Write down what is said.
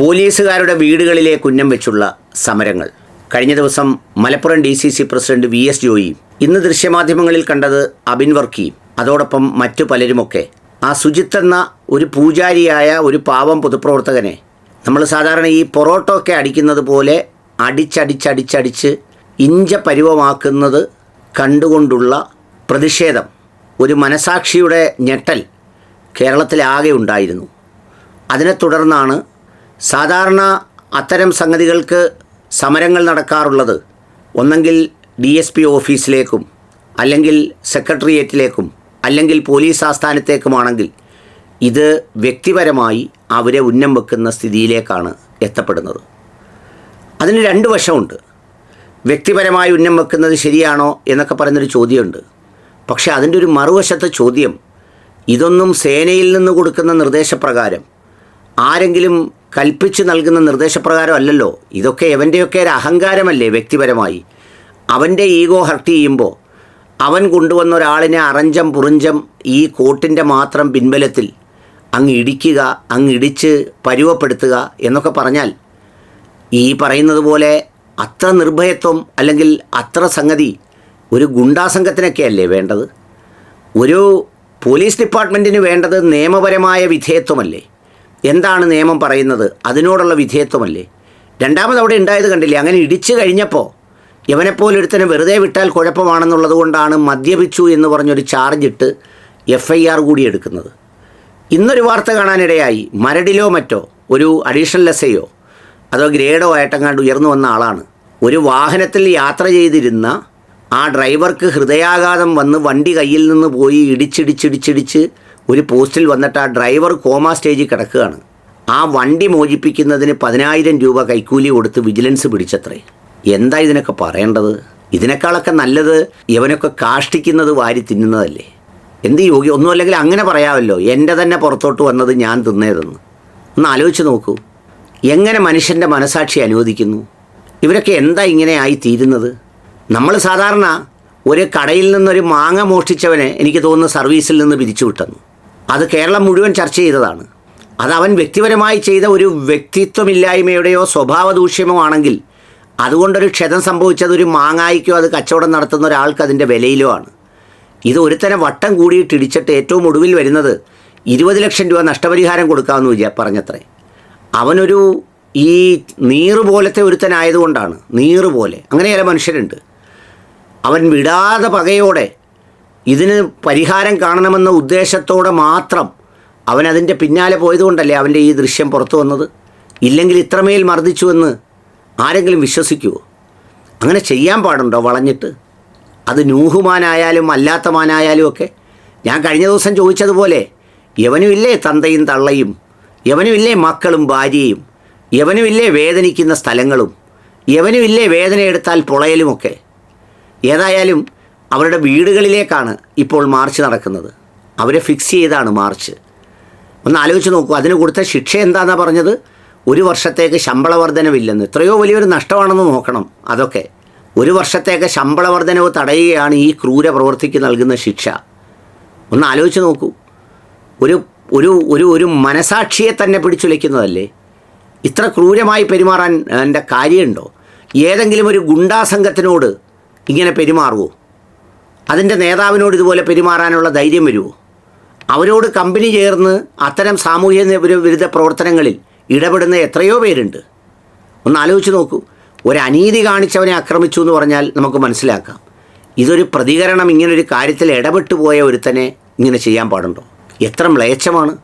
പോലീസുകാരുടെ വീടുകളിലെ കുന്നം വെച്ചുള്ള സമരങ്ങൾ. കഴിഞ്ഞ ദിവസം Malappuram D C C president V S Joy ഇന്ന് ദൃശ്യമാധ്യമങ്ങളിൽ കണ്ടത് അബിൻ വർക്കിയും അതോടൊപ്പം മറ്റു പലരുമൊക്കെ. ആ സുജിത്ത് എന്ന ഒരു പൂജാരിയായ ഒരു പാവം പൊതുപ്രവർത്തകനെ. നമ്മൾ സാധാരണ ഈ പൊറോട്ട ഒക്കെ അടിക്കുന്നത് പോലെ അടിച്ചടിച്ചടിച്ചടിച്ച് ഇഞ്ച പരുവമാക്കുന്നത് കണ്ടുകൊണ്ടുള്ള പ്രതിഷേധം. ഒരു മനസാക്ഷിയുടെ ഞെട്ടൽ കേരളത്തിലാകെ ഉണ്ടായിരുന്നു. അതിനെ തുടർന്നാണ് സാധാരണ അത്തരം സംഗതികൾക്ക് സമരങ്ങൾ നടക്കാറുള്ളത് ഒന്നെങ്കിൽ ഡി എസ് പി ഓഫീസിലേക്കും അല്ലെങ്കിൽ സെക്രട്ടേറിയറ്റിലേക്കും അല്ലെങ്കിൽ പോലീസ് ആസ്ഥാനത്തേക്കുമാണെങ്കിൽ ഇത് വ്യക്തിപരമായി അവരെ ഉന്നം വെക്കുന്ന സ്ഥിതിയിലേക്കാണ് എത്തപ്പെടുന്നത്. അതിന് രണ്ട് വശമുണ്ട്. വ്യക്തിപരമായി ഉന്നം വെക്കുന്നത് ശരിയാണോ എന്നൊക്കെ പറയുന്നൊരു ചോദ്യമുണ്ട്. പക്ഷേ അതിന്റെ ഒരു മറുവശത്തെ ചോദ്യം ഇതൊന്നും സേനയിൽ നിന്ന് കൊടുക്കുന്ന നിർദ്ദേശപ്രകാരം ആരെങ്കിലും കൽപ്പിച്ച് നൽകുന്ന നിർദ്ദേശപ്രകാരം അല്ലല്ലോ. ഇതൊക്കെ എവന്റെയൊക്കെ ഒരു അഹങ്കാരമല്ലേ വ്യക്തിപരമായി. അവന്റെ ഈഗോ ഹർട്ട് ചെയ്യുമ്പോൾ അവൻ കൊണ്ടുവന്ന ഒരാളിനെ അറഞ്ചം പുറിഞ്ചം ഈ കോട്ടിന്റെ മാത്രം പിൻബലത്തിൽ അങ്ങ് ഇടിക്കുക അങ്ങ് ഇടിച്ച് പരുവപ്പെടുത്തുക എന്നൊക്കെ പറഞ്ഞാൽ ഈ പറയുന്നത് പോലെ അത്ര നിർഭയത്വം അല്ലെങ്കിൽ അത്ര സംഗതി ഒരു ഗുണ്ടാസംഘത്തിനൊക്കെയല്ലേ വേണ്ടത്? ഒരു പോലീസ് ഡിപ്പാർട്ട്മെന്റിന് വേണ്ടത് നിയമപരമായ വിധേയത്വമല്ലേ? എന്താണ് നിയമം പറയുന്നത്? അതിനോടുള്ള വിധേയത്വമല്ലേ? രണ്ടാമത് അവിടെ ഉണ്ടായത് കണ്ടില്ലേ? അങ്ങനെ ഇടിച്ചു കഴിഞ്ഞപ്പോൾ ഇവനെപ്പോലൊരുത്തനെ വെറുതെ വിട്ടാൽ കുഴപ്പമാണെന്നുള്ളത് കൊണ്ടാണ് മദ്യപിച്ചു എന്ന് പറഞ്ഞൊരു ചാർജ് ഇട്ട് എഫ് ഐ ആർ കൂടി എടുക്കുന്നത്. ഇന്നൊരു വാർത്ത കാണാനിടയായി. മരടിലോ മറ്റോ ഒരു അഡീഷണൽ എസ്ഐയോ അതോ ഗ്രേഡോ ആയിട്ടെങ്ങാണ്ട് ഉയർന്നു വന്ന ആളാണ്. ഒരു വാഹനത്തിൽ യാത്ര ചെയ്തിരുന്ന ആ ഡ്രൈവർക്ക് ഹൃദയാഘാതം വന്ന് വണ്ടി കയ്യിൽ നിന്ന് പോയി ഇടിച്ചിടിച്ചിടിച്ചിടിച്ച് ഒരു പോസ്റ്റിൽ വന്നിട്ട് ആ ഡ്രൈവർ കോമ സ്റ്റേജിൽ കിടക്കുകയാണ്. ആ വണ്ടി മോചിപ്പിക്കുന്നതിന് പതിനായിരം രൂപ കൈക്കൂലി കൊടുത്ത് വിജിലൻസ് പിടിച്ചത്രേ. എന്താ ഇതിനൊക്കെ പറയേണ്ടത്? ഇതിനേക്കാളൊക്കെ നല്ലത് ഇവനൊക്കെ കാഷ്ടിക്കുന്നത് വാരി തിന്നുന്നതല്ലേ? എന്ത് യോഗ്യ ഒന്നും അല്ലെങ്കിൽ അങ്ങനെ പറയാമല്ലോ. എന്റെ തന്നെ പുറത്തോട്ട് വന്നത് ഞാൻ തിന്നേതെന്ന്. ഒന്ന് ആലോചിച്ച് നോക്കൂ. എങ്ങനെ മനുഷ്യന്റെ മനസാക്ഷി അനുവദിക്കുന്നു? ഇവരൊക്കെ എന്താ ഇങ്ങനെ ആയി തീരുന്നത്? നമ്മൾ സാധാരണ ഒരു കടയിൽ നിന്നൊരു മാങ്ങ മോഷ്ടിച്ചവനെ എനിക്ക് തോന്നുന്നു സർവീസിൽ നിന്ന് പിരിച്ചു വിട്ടെന്നു അത് കേരളം മുഴുവൻ ചർച്ച ചെയ്തതാണ്. അത് അവൻ വ്യക്തിപരമായി ചെയ്ത ഒരു വ്യക്തിത്വമില്ലായ്മയുടെയോ സ്വഭാവ ദൂഷ്യമോ ആണെങ്കിൽ അതുകൊണ്ടൊരു ക്ഷതം സംഭവിച്ചത് ഒരു മാങ്ങായിക്കോ അത് കച്ചവടം നടത്തുന്ന ഒരാൾക്ക് അതിന്റെ വിലയിലോ ആണ്. ഇത് ഒരുത്തനെ വട്ടം കൂടിയിട്ട് ഇടിച്ചിട്ട് ഏറ്റവും ഒടുവിൽ വരുന്നത് ഇരുപത് ലക്ഷം രൂപ നഷ്ടപരിഹാരം കൊടുക്കാമെന്ന് വിചാ പറഞ്ഞത്രേ. അവനൊരു ഈ നീറ് പോലത്തെ ഒരുത്തനായതുകൊണ്ടാണ്. നീറ് പോലെ. അങ്ങനെ മനുഷ്യരുണ്ട്. അവൻ വിടാതെ പകയോടെ ഇതിന് പരിഹാരം കാണണമെന്ന ഉദ്ദേശത്തോടെ മാത്രം അവൻ അതിന്റെ പിന്നാലെ പോയതുകൊണ്ടല്ലേ അവന്റെ ഈ ദൃശ്യം പുറത്തു വന്നത്? ഇല്ലെങ്കിൽ ഇത്രമേൽ മർദ്ദിച്ചുവെന്ന് ആരെങ്കിലും വിശ്വസിക്കുമോ അങ്ങനെ ചെയ്യാൻ പാടുണ്ടോ വളഞ്ഞിട്ട്? അത് നൂഹുമാനായാലും അല്ലാത്തമാനായാലും ഒക്കെ ഞാൻ കഴിഞ്ഞ ദിവസം ചോദിച്ചതുപോലെ യവനുമില്ലേ തന്തയും തള്ളയും? യവനുമില്ലേ മക്കളും ഭാര്യയും? യവനുമില്ലേ വേദനിക്കുന്ന സ്ഥലങ്ങളും? യവനുമില്ലേ വേദന എടുത്താൽ പൊളയലുമൊക്കെ? ഏതായാലും അവരുടെ വീടുകളിലേക്കാണ് ഇപ്പോൾ മാർച്ച് നടക്കുന്നത്. അവരെ ഫിക്സ് ചെയ്താണ് മാർച്ച്. ഒന്ന് ആലോചിച്ച് നോക്കൂ അതിന് കൊടുത്ത ശിക്ഷ എന്താണെന്നാണ് പറഞ്ഞത്? ഒരു വർഷത്തേക്ക് ശമ്പള വർധനവില്ലെന്ന് എത്രയോ വലിയൊരു നഷ്ടമാണെന്ന് നോക്കണം അതൊക്കെ. ഒരു വർഷത്തേക്ക് ശമ്പള വർധനവ് തടയുകയാണ് ഈ ക്രൂര പ്രവൃത്തിക്ക് നൽകുന്ന ശിക്ഷ. ഒന്ന് ആലോചിച്ച് നോക്കൂ. ഒരു ഒരു ഒരു ഒരു മനസാക്ഷിയെ തന്നെ പിടിച്ചുലയ്ക്കുന്നതല്ലേ? ഇത്ര ക്രൂരമായി പെരുമാറാൻ എന്റെ കാര്യമുണ്ടോ? ഏതെങ്കിലും ഒരു ഗുണ്ടാസംഘത്തിനോട് ഇങ്ങനെ പെരുമാറുമോ അതിന്റെ നേതാവിനോട് ഇതുപോലെ പെരുമാറാനുള്ള ധൈര്യം വരുമോ അവരോട് കമ്പനി ചേർന്ന് അത്തരം സാമൂഹ്യ വിരു- വിരുദ്ധ പ്രവർത്തനങ്ങളിൽ ഇടപെടുന്ന എത്രയോ പേരുണ്ട്. ഒന്ന് ആലോചിച്ച് നോക്കൂ. ഒരു അനീതി കാണിച്ചവനെ ആക്രമിച്ചു എന്ന് പറഞ്ഞാൽ നമുക്ക് മനസ്സിലാക്കാം. ഇതൊരു പ്രതികരണം ഇങ്ങനൊരു കാര്യത്തിൽ ഇടപെട്ടു പോയ ഒരുത്തനെ ഇങ്ങനെ ചെയ്യാൻ പാടുണ്ടോ? എത്ര മ്ലേച്ഛമാണ്.